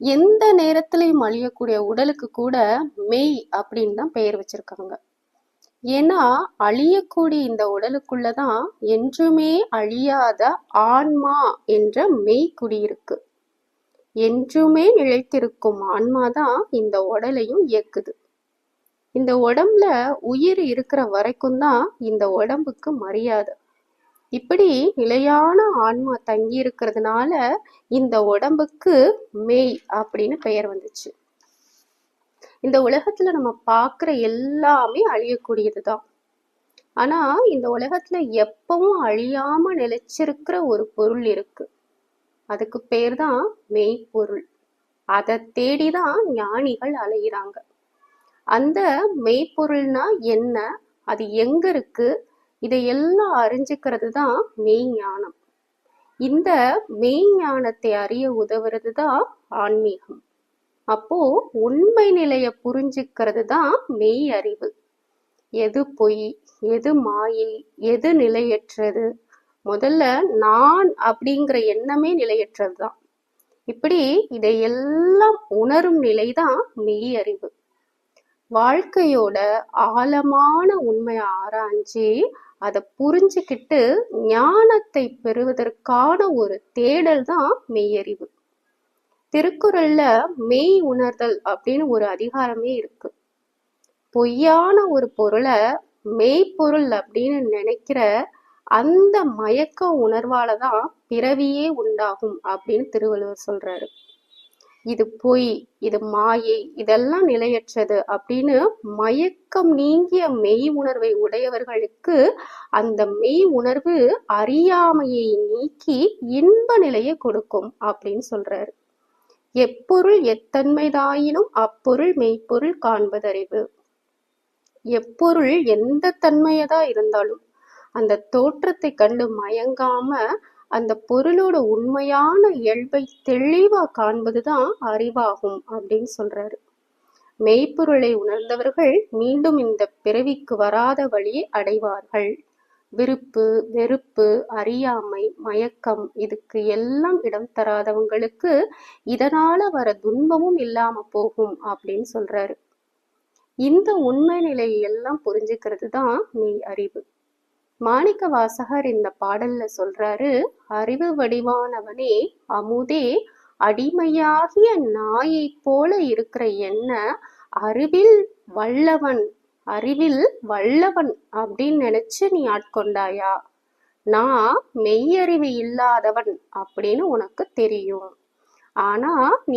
எந்த நேரத்திலையும் அழியக்கூடிய உடலுக்கு கூட மெய் அப்படின்னு தான் பெயர் வச்சிருக்காங்க. ஏன்னா அழியக்கூடிய இந்த உடலுக்குள்ளதான் என்றுமே அழியாத ஆன்மா என்ற மெய் குடியிருக்கு. என்றுமே நிலைத்திருக்கும் ஆன்மா தான் இந்த உடலையும் இயக்குது. இந்த உடம்புல உயிர் இருக்கிற வரைக்கும் தான் இந்த உடம்புக்கு மரியாதை. இப்படி நிலையான ஆன்மா தங்கி இருக்கிறதுனால இந்த உடம்புக்கு மெய் அப்படின்னு பெயர் வந்துச்சு. இந்த உலகத்துல நம்ம பார்க்குற எல்லாமே அழியக்கூடியதுதான். ஆனா இந்த உலகத்துல எப்பவும் அழியாம நிலைச்சிருக்கிற ஒரு பொருள் இருக்கு. அதுக்கு பேர் தான் மெய்ப்பொருள். அதை தேடிதான் ஞானிகள் அலையிறாங்க. அந்த மெய்ப்பொருள்னா என்ன? அது எங்க இருக்கு? இதையெல்லாம் அறிஞ்சுக்கிறது தான் மெய்ஞானம் இந்த மெய்ஞானத்தை அறிய உதவுறது தான் ஆன்மீகம். அப்போ உண்மை நிலையை புரிஞ்சுக்கிறது தான் மெய் அறிவு. எது பொய் எது மாயை எது நிலையற்றது? முதல்ல நான் அப்படிங்கிற எண்ணமே நிலையற்றது தான் இப்படி இதையெல்லாம் உணரும் நிலைதான் மெய் அறிவு. வாழ்க்கையோட ஆழமான உண்மையை ஆராய்ஞ்சு அதை புரிஞ்சுக்கிட்டு ஞானத்தை பெறுவதற்கான ஒரு தேடல் தான் மெய்யறிவு. திருக்குறள்ல மெய் உணர்தல் அப்படின்னு ஒரு அதிகாரமே இருக்கு. பொய்யான ஒரு பொருளை மெய்ப்பொருள் அப்படின்னு நினைக்கிற அந்த மயக்க உணர்வால தான் பிறவியே உண்டாகும் அப்படின்னு திருவள்ளுவர் சொல்றாரு. இது பொய் இது மாயை இதெல்லாம் நிலையற்றது அப்படின்னு மயக்கம் நீங்கிய மெய் உணர்வை உடையவர்களுக்கு அந்த மெய் உணர்வு அறியாமையை நீக்கி இன்ப நிலையை கொடுக்கும் அப்படின்னு சொல்றாரு. எப்பொருள் எத்தன்மைதாயினும் அப்பொருள் மெய்ப்பொருள் காண்பதறிவு. எப்பொருள் எந்த தன்மையதா இருந்தாலும் அந்த தோற்றத்தை கண்டு மயங்காம அந்த பொருளோட உண்மையான இயல்பை தெளிவா காண்பதுதான் அறிவாகும் அப்படின்னு சொல்றாரு. மெய்ப்பொருளை உணர்ந்தவர்கள் மீண்டும் இந்த பிறவிக்கு வராத வழியை அடைவார்கள். விருப்பு வெறுப்பு அறியாமை மயக்கம் இதுக்கு எல்லாம் இடம் தராதவங்களுக்கு இதனால வர துன்பமும் இல்லாம போகும் அப்படின்னு சொல்றாரு. இந்த உண்மை நிலையை எல்லாம் புரிஞ்சுக்கிறது தான் மெய் அறிவு. மாணிக்க வாசகர் இந்த பாடல்ல சொல்றாரு அறிவு வடிவானவனே அமுதே அடிமையாகிய நாயை போல இருக்கிற என்ன அறிவில் வல்லவன் அறிவில் வல்லவன் அப்படின்னு நினைச்சு நீ ஆட்கொண்டாயா? நான் மெய்யறிவு இல்லாதவன் அப்படின்னு உனக்கு தெரியும். ஆனா நீ